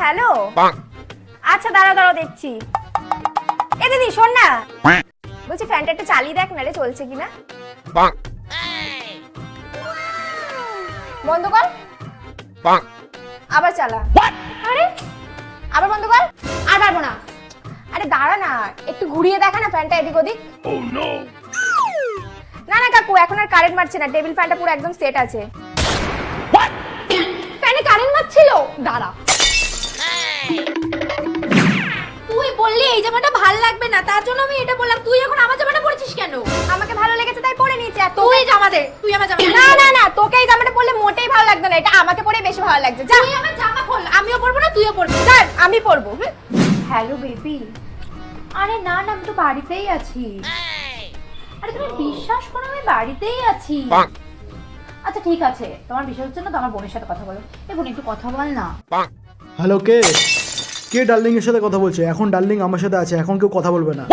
Hello? আচ্ছা দাঁড়া দাঁড়াও দেখছি। এ দিদি শোন না। বলছি ফ্যানটা একটু চালিয়ে দেখ না রে চলছে কিনা। বন্ধ কর। আবার চালা। আরে আবার বন্ধ কর। আর পারব না। আরে দাঁড়া না। একটু ঘুরিয়ে দেখা না ফ্যানটা এদিক ওদিক। না না কাকু এখন আর কারেন্ট মারছে না। টেবিল ফ্যানটা পুরো একদম সেট আছে। ফ্যানে কারেন্ট মারছিল? দাঁড়া। এই জামাটা ভালো লাগবে না তার জন্য আমি এটা বললাম। তুই এখন আমার জামাটা পরেছিস কেন? আমাকে ভালো লেগেছে তাই পরে নিয়েছি। আর তুই জামা দে তুই আমার জামা না না না তোকে এই জামাটা পরলে মোটেই ভালো লাগতো না এটা আমাকে পরে বেশি ভালো লাগছে। যা। তুই আমার জামা খোল আমিও পরবো না তুইও পরবি। স্যার আমি পরবো হ্যালো বেবি। আরে না না আমি তো বাড়িতেই আছি। আরে তুমি বিশ্বাস করো আমি বাড়িতেই আছি। আচ্ছা ঠিক আছে তোমার বিশ্বাসের জন্য তো আমার বোনের সাথে কথা বলো। এ বোন একটু কথা বল না। হ্যালো কে? কে ডার্লিং এর সাথে কথা বলছে? এখন ডার্লিং আমার সাথে আছে এখন কেউ কথা বলবে না।